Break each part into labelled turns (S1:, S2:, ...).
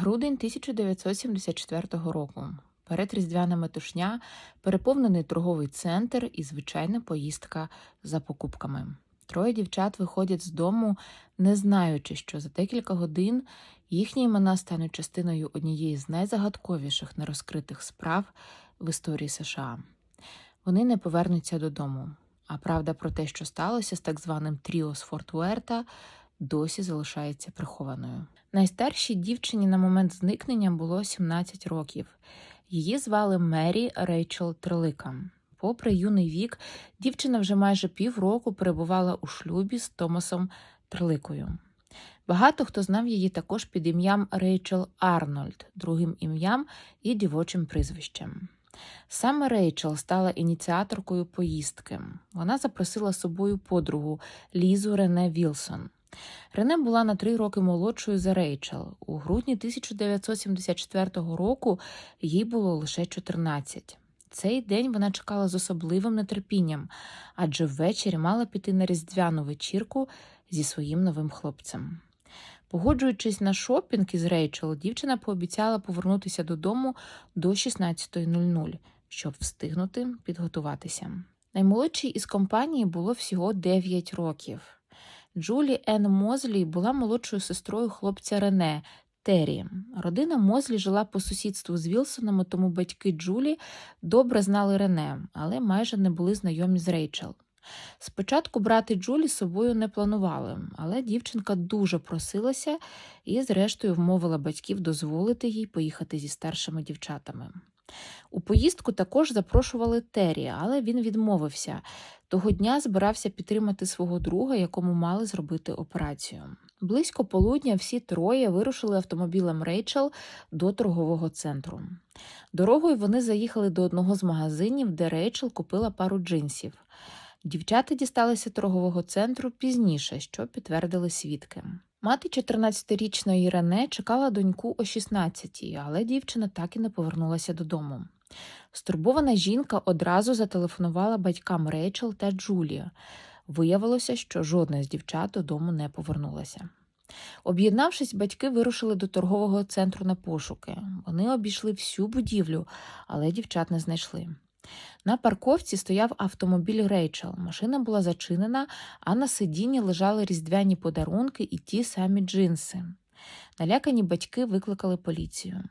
S1: Грудень 1974 року. Перед різдвяна метушня, переповнений торговий центр і звичайна поїздка за покупками. Троє дівчат виходять з дому, не знаючи, що за декілька годин їхні імена стануть частиною однієї з найзагадковіших нерозкритих справ в історії США. Вони не повернуться додому. А правда про те, що сталося з так званим Тріо з Форт Уерта, досі залишається прихованою. Найстаршій дівчині на момент зникнення було 17 років. Її звали Мері Рейчел Трелика. Попри юний вік, дівчина вже майже півроку перебувала у шлюбі з Томасом Треликою. Багато хто знав її також під ім'ям Рейчел Арнольд, другим ім'ям і дівочим прізвищем. Саме Рейчел стала ініціаторкою поїздки. Вона запросила з собою подругу Лізу Рене Вілсон. Рене була на три роки молодшою за Рейчел. У грудні 1974 року їй було лише 14. Цей день вона чекала з особливим нетерпінням, адже ввечері мала піти на різдвяну вечірку зі своїм новим хлопцем. Погоджуючись на шопінг із Рейчел, дівчина пообіцяла повернутися додому до 16.00, щоб встигнути підготуватися. Наймолодшій із компанії було всього 9 років. Джулі Енн Мозлі була молодшою сестрою хлопця Рене Террі. Родина Мозлі жила по сусідству з Вілсонами, тому батьки Джулі добре знали Рене, але майже не були знайомі з Рейчел. Спочатку брати Джулі з собою не планували, але дівчинка дуже просилася і, зрештою, вмовила батьків дозволити їй поїхати зі старшими дівчатами. У поїздку також запрошували Террі, але він відмовився. Того дня збирався підтримати свого друга, якому мали зробити операцію. Близько полудня всі троє вирушили автомобілем Рейчел до торгового центру. Дорогою вони заїхали до одного з магазинів, де Рейчел купила пару джинсів. Дівчата дісталися торгового центру пізніше, що підтвердили свідки. Мати 14-річної Рене чекала доньку о 16-й, але дівчина так і не повернулася додому. Стурбована жінка одразу зателефонувала батькам Рейчел та Джулія. Виявилося, що жодна з дівчат додому не повернулася. Об'єднавшись, батьки вирушили до торгового центру на пошуки. Вони обійшли всю будівлю, але дівчат не знайшли. На парковці стояв автомобіль Рейчел. Машина була зачинена, а на сидінні лежали різдвяні подарунки і ті самі джинси. Налякані батьки викликали поліцію.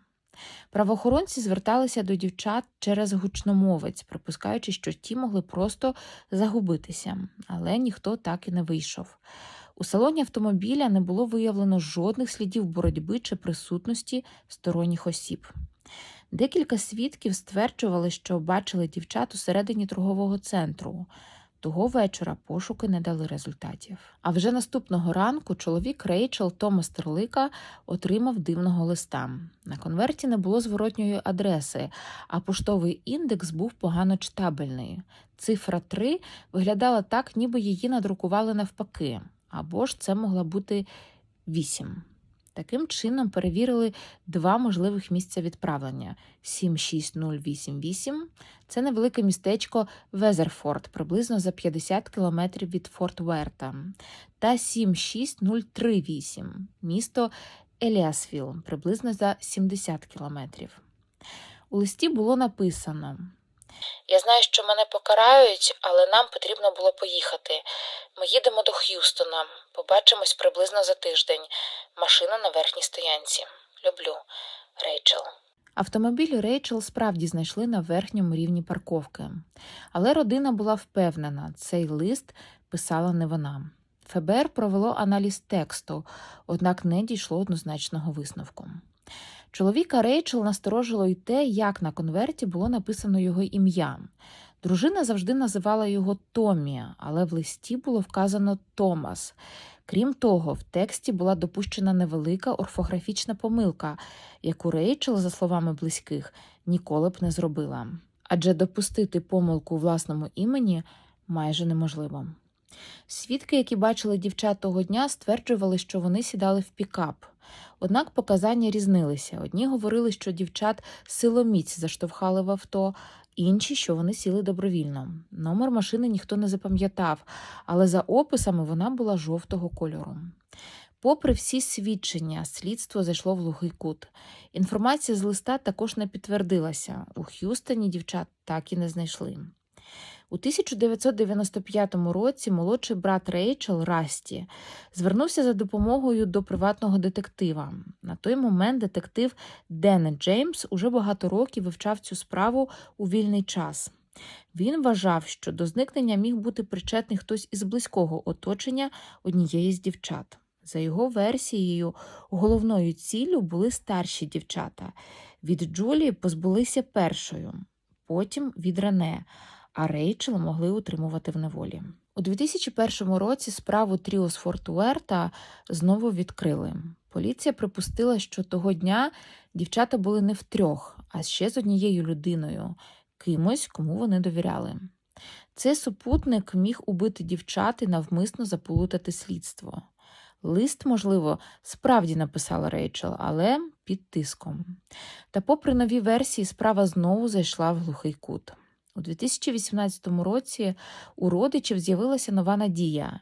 S1: Правоохоронці зверталися до дівчат через гучномовець, припускаючи, що ті могли просто загубитися, але ніхто так і не вийшов. У салоні автомобіля не було виявлено жодних слідів боротьби чи присутності сторонніх осіб. Декілька свідків стверджували, що бачили дівчат усередині торгового центру. Того вечора пошуки не дали результатів. А вже наступного ранку чоловік Рейчел Томас Терлика отримав дивного листа. На конверті не було зворотньої адреси, а поштовий індекс був погано читабельний. Цифра 3 виглядала так, ніби її надрукували навпаки, або ж це могла бути 8. Таким чином перевірили два можливих місця відправлення: 76088 це невелике містечко Везерфорд, приблизно за 50 кілометрів від Форт Верта, та 76038 місто Еліасвіл, приблизно за 70 кілометрів. У листі було написано. Я знаю, що мене покарають, але нам потрібно було поїхати. Ми їдемо до Х'юстона. Побачимось приблизно за тиждень. Машина на верхній стоянці. Люблю. Рейчел. Автомобіль Рейчел справді знайшли на верхньому рівні парковки. Але родина була впевнена, цей лист писала не вона. ФБР провело аналіз тексту, однак не дійшло однозначного висновку. Чоловіка Рейчел насторожило й те, як на конверті було написано його ім'я. Дружина завжди називала його Томі, але в листі було вказано Томас. Крім того, в тексті була допущена невелика орфографічна помилка, яку Рейчел, за словами близьких, ніколи б не зробила. Адже допустити помилку у власному імені майже неможливо. Свідки, які бачили дівчат того дня, стверджували, що вони сідали в пікап. Однак показання різнилися. Одні говорили, що дівчат силоміць заштовхали в авто, інші, що вони сіли добровільно. Номер машини ніхто не запам'ятав, але за описами вона була жовтого кольору. Попри всі свідчення, слідство зайшло в глухий кут. Інформація з листа також не підтвердилася. У Х'юстоні дівчат так і не знайшли. У 1995 році молодший брат Рейчел Расті звернувся за допомогою до приватного детектива. На той момент детектив Денет Джеймс уже багато років вивчав цю справу у вільний час. Він вважав, що до зникнення міг бути причетний хтось із близького оточення однієї з дівчат. За його версією, головною ціллю були старші дівчата. Від Джулії позбулися першою, потім від Рене, а Рейчел могли утримувати в неволі. У 2001 році справу Тріос Фортуерта знову відкрили. Поліція припустила, що того дня дівчата були не втрьох, а ще з однією людиною, кимось, кому вони довіряли. Цей супутник міг убити дівчат і навмисно заплутати слідство. Лист, можливо, справді написала Рейчел, але під тиском. Та, попри нові версії, справа знову зайшла в глухий кут. У 2018 році у родичів з'явилася нова надія.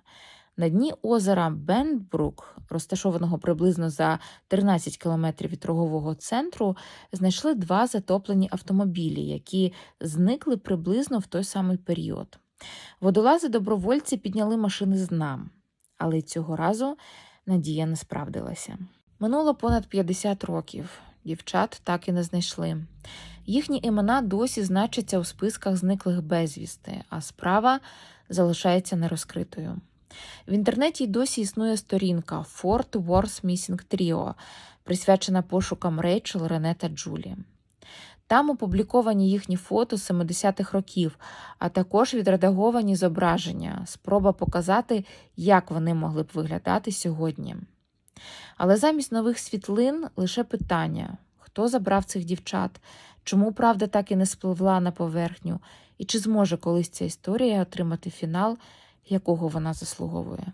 S1: На дні озера Бендбрук, розташованого приблизно за 13 кілометрів від торгового центру, знайшли два затоплені автомобілі, які зникли приблизно в той самий період. Водолази добровольці підняли машини з дна, але цього разу надія не справдилася. Минуло понад 50 років. Дівчат так і не знайшли. Їхні імена досі значаться у списках зниклих безвісти, а справа залишається нерозкритою. В інтернеті й досі існує сторінка Fort Worth Missing Trio, присвячена пошукам Рейчел, Рене та Джулі. Там опубліковані їхні фото з 70-х років, а також відредаговані зображення, спроба показати, як вони могли б виглядати сьогодні. Але замість нових світлин лише питання: хто забрав цих дівчат, чому правда так і не спливла на поверхню, і чи зможе колись ця історія отримати фінал, якого вона заслуговує.